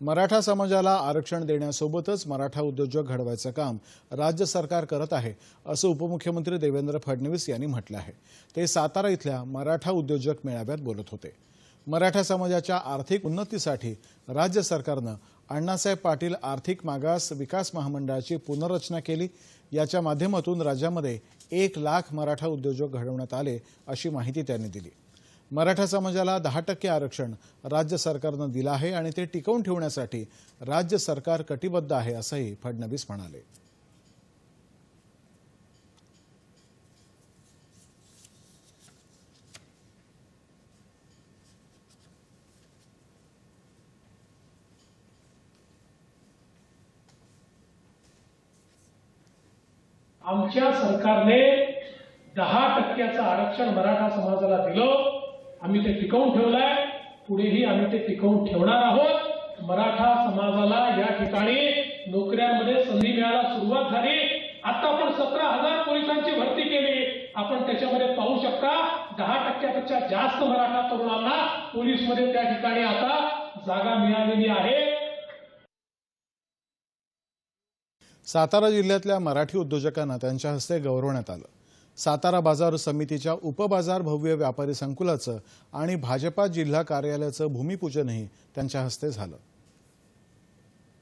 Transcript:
मराठा समाजाला आरक्षण देण्यासोबतच मराठा उद्योजक घडवायचं काम राज्य सरकार करत आहे असं उपमुख्यमंत्री देवेंद्र फडणवीस यांनी म्हटलं आहे. ते सातारा इथल्या मराठा उद्योजक मेळाव्यात बोलत होते. मराठा समाजाच्या आर्थिक उन्नतीसाठी राज्य सरकारनं अण्णासाहेब पाटील आर्थिक मागास विकास महामंडळाची पुनर्रचना केली. याच्या माध्यमातून राज्यामध्ये एक लाख मराठा उद्योजक घडवण्यात आले अशी माहिती त्यांनी दिली. मराठा समाजाला दहा टक्के आरक्षण राज्य सरकारनं दिलं आहे आणि ते टिकवून ठेवण्यासाठी राज्य सरकार कटिबद्ध आहे असंही फडणवीस म्हणाले. आमच्या सरकारने दहा टक्क्याचं आरक्षण मराठा समाजाला दिलं. आम्ही ते टिकवून ठेवलंय. पुढेही आम्ही ते टिकवून ठेवणार आहोत. मराठा समाजाला या ठिकाणी नोकऱ्यांमध्ये संधी मिळायला सुरुवात झाली. आता आपण सतरा हजार पोलिसांची भरती केली. आपण त्याच्यामध्ये पाहू शकता दहा टक्क्यापेक्षा जास्त मराठा तरुणांना पोलीसमध्ये त्या ठिकाणी आता जागा मिळालेली आहे. सातारा जिल्ह्यातल्या मराठी उद्योजकांना त्यांच्या हस्ते गौरवण्यात आलं. सातारा बाजार समितीच्या उपबाजार भव्य व्यापारी संकुलाचं आणि भाजपा जिल्हा कार्यालयाचं भूमिपूजनही त्यांच्या हस्ते झालं.